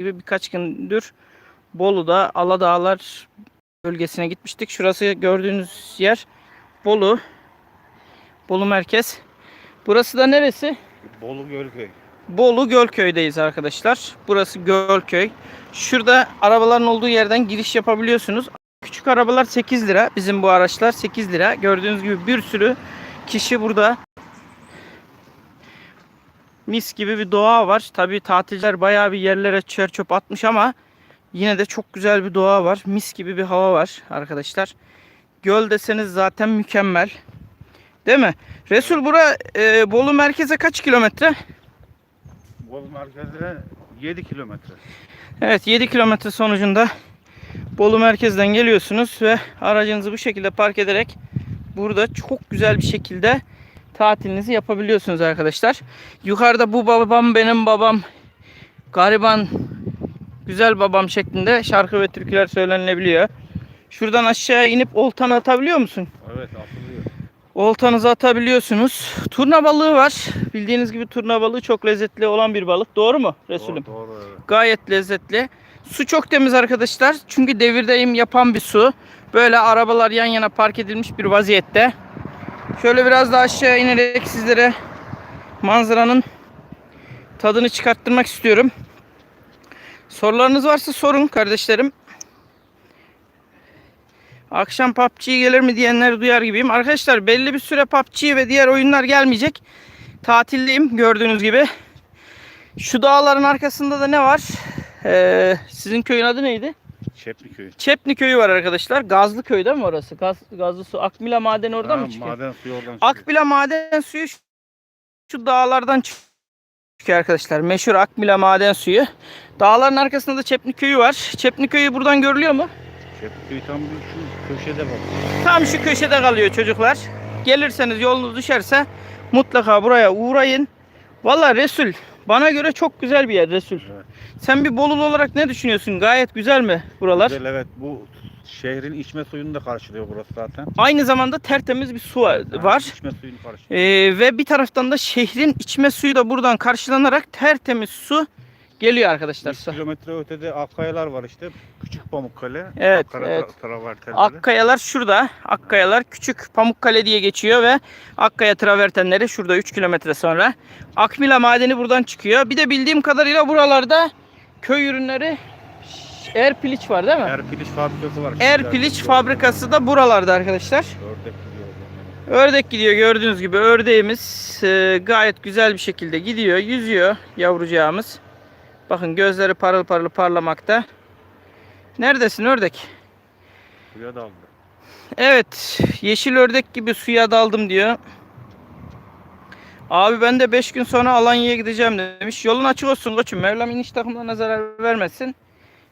gibi birkaç gündür Bolu'da Aladağlar bölgesine gitmiştik. Şurası gördüğünüz yer Bolu. Bolu merkez. Burası da neresi? Bolu Gölköy. Bolu Gölköy'deyiz arkadaşlar. Burası Gölköy. Şurada arabaların olduğu yerden giriş yapabiliyorsunuz. Küçük arabalar 8 lira. Bizim bu araçlar 8 lira. Gördüğünüz gibi bir sürü kişi burada. Mis gibi bir doğa var. Tabii tatilciler bayağı bir yerlere çer çöp atmış ama yine de çok güzel bir doğa var. Mis gibi bir hava var arkadaşlar. Göl deseniz zaten mükemmel. Değil mi? Resul bura e, Bolu merkeze kaç kilometre? Bolu merkezine 7 kilometre. Evet 7 kilometre sonucunda Bolu merkezden geliyorsunuz ve aracınızı bu şekilde park ederek burada çok güzel bir şekilde tatilinizi yapabiliyorsunuz arkadaşlar. Yukarıda bu babam benim babam gariban güzel babam şeklinde şarkı ve türküler söylenilebiliyor. Şuradan aşağıya inip oltanı atabiliyor musun? Evet atılıyor. Oltanızı atabiliyorsunuz. Turna balığı var. Bildiğiniz gibi turna balığı çok lezzetli olan bir balık. Doğru mu Resulüm? Doğru, doğru evet. Gayet lezzetli. Su çok temiz arkadaşlar. Çünkü devirdeyim yapan bir su. Böyle arabalar yan yana park edilmiş bir vaziyette. Şöyle biraz daha aşağı inerek sizlere manzaranın tadını çıkarttırmak istiyorum. Sorularınız varsa sorun kardeşlerim. Akşam PUBG gelir mi diyenleri duyar gibiyim. Arkadaşlar belli bir süre PUBG ve diğer oyunlar gelmeyecek. Tatildeyim gördüğünüz gibi. Şu dağların arkasında da ne var? Ee, sizin köyün adı neydi? Çepli köyü. Çepni köyü var arkadaşlar. Gazlı köy değil mi orası? Gaz, gazlı su. Akmila madeni oradan Ha, mı çıkıyor? Maden suyu oradan çıkıyor. Akbila maden suyu şu, şu dağlardan çıkıyor arkadaşlar. Meşhur Akbila maden suyu. Dağların arkasında da Çepni köyü var. Çepni köyü buradan görülüyor mu? Çepli köyü tam şu köşede bak. Tam şu köşede kalıyor çocuklar. Gelirseniz yolunuz düşerse mutlaka buraya uğrayın. Valla Resul bana göre çok güzel bir yer Resul. Evet. Sen bir Bolulu olarak ne düşünüyorsun? Gayet güzel mi buralar? Güzel, evet bu şehrin içme suyunu da karşılıyor burası zaten. Aynı zamanda tertemiz bir su var. Var. İçme suyunu karşılıyor. Ee, ve bir taraftan da şehrin içme suyu da buradan karşılanarak tertemiz su geliyor arkadaşlar. 100 kilometre ötede Akkayalar var işte. Küçük Pamukkale. Evet, Akkara evet. tra- travertenleri. Akkayalar şurada. Akkayalar küçük Pamukkale diye geçiyor ve Akkaya travertenleri şurada 3 kilometre sonra. Akmila madeni buradan çıkıyor. Bir de bildiğim kadarıyla buralarda köy ürünleri Erpiliç var değil mi? Erpiliç fabrikası var. Erpiliç fabrikası da buralarda arkadaşlar. Ördek gidiyor gördüğünüz gibi ördeğimiz e, gayet güzel bir şekilde gidiyor. Yüzüyor yavrucağımız. Bakın gözleri parıl parıl parlamakta. Neredesin ördek? Suya daldı. Evet yeşil ördek gibi suya daldım diyor. Abi ben de 5 gün sonra Alanya'ya gideceğim demiş. Yolun açık olsun koçum. Mevlam iniş takımlarına zarar vermesin.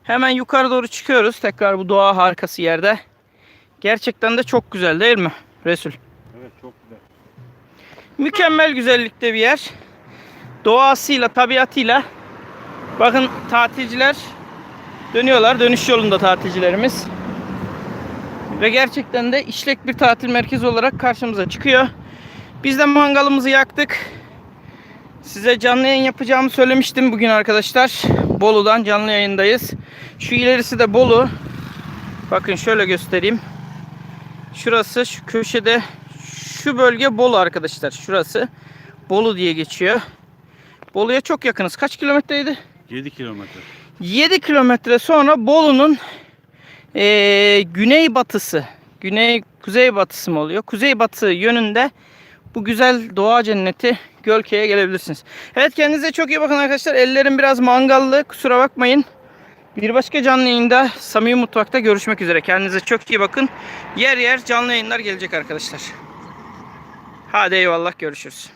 Hemen yukarı doğru çıkıyoruz. Tekrar bu doğa harikası yerde. Gerçekten de çok güzel değil mi Resul? Evet çok güzel. Mükemmel güzellikte bir yer. Doğasıyla, tabiatıyla. Bakın tatilciler dönüyorlar. Dönüş yolunda tatilcilerimiz. Ve gerçekten de işlek bir tatil merkezi olarak karşımıza çıkıyor. Biz de mangalımızı yaktık. Size canlı yayın yapacağımı söylemiştim bugün arkadaşlar. Bolu'dan canlı yayındayız. Şu ilerisi de Bolu. Bakın şöyle göstereyim. Şurası şu köşede şu bölge Bolu arkadaşlar. Şurası Bolu diye geçiyor. Bolu'ya çok yakınız. Kaç kilometreydi? 7 kilometre. 7 kilometre sonra Bolu'nun eee güney batısı, güney kuzey batısı mı oluyor? Kuzey batı yönünde bu güzel doğa cenneti Gölköy'e gelebilirsiniz. Evet kendinize çok iyi bakın arkadaşlar. Ellerim biraz mangallı. Kusura bakmayın. Bir başka canlı yayında Samimi Mutfak'ta görüşmek üzere. Kendinize çok iyi bakın. Yer yer canlı yayınlar gelecek arkadaşlar. Hadi eyvallah görüşürüz.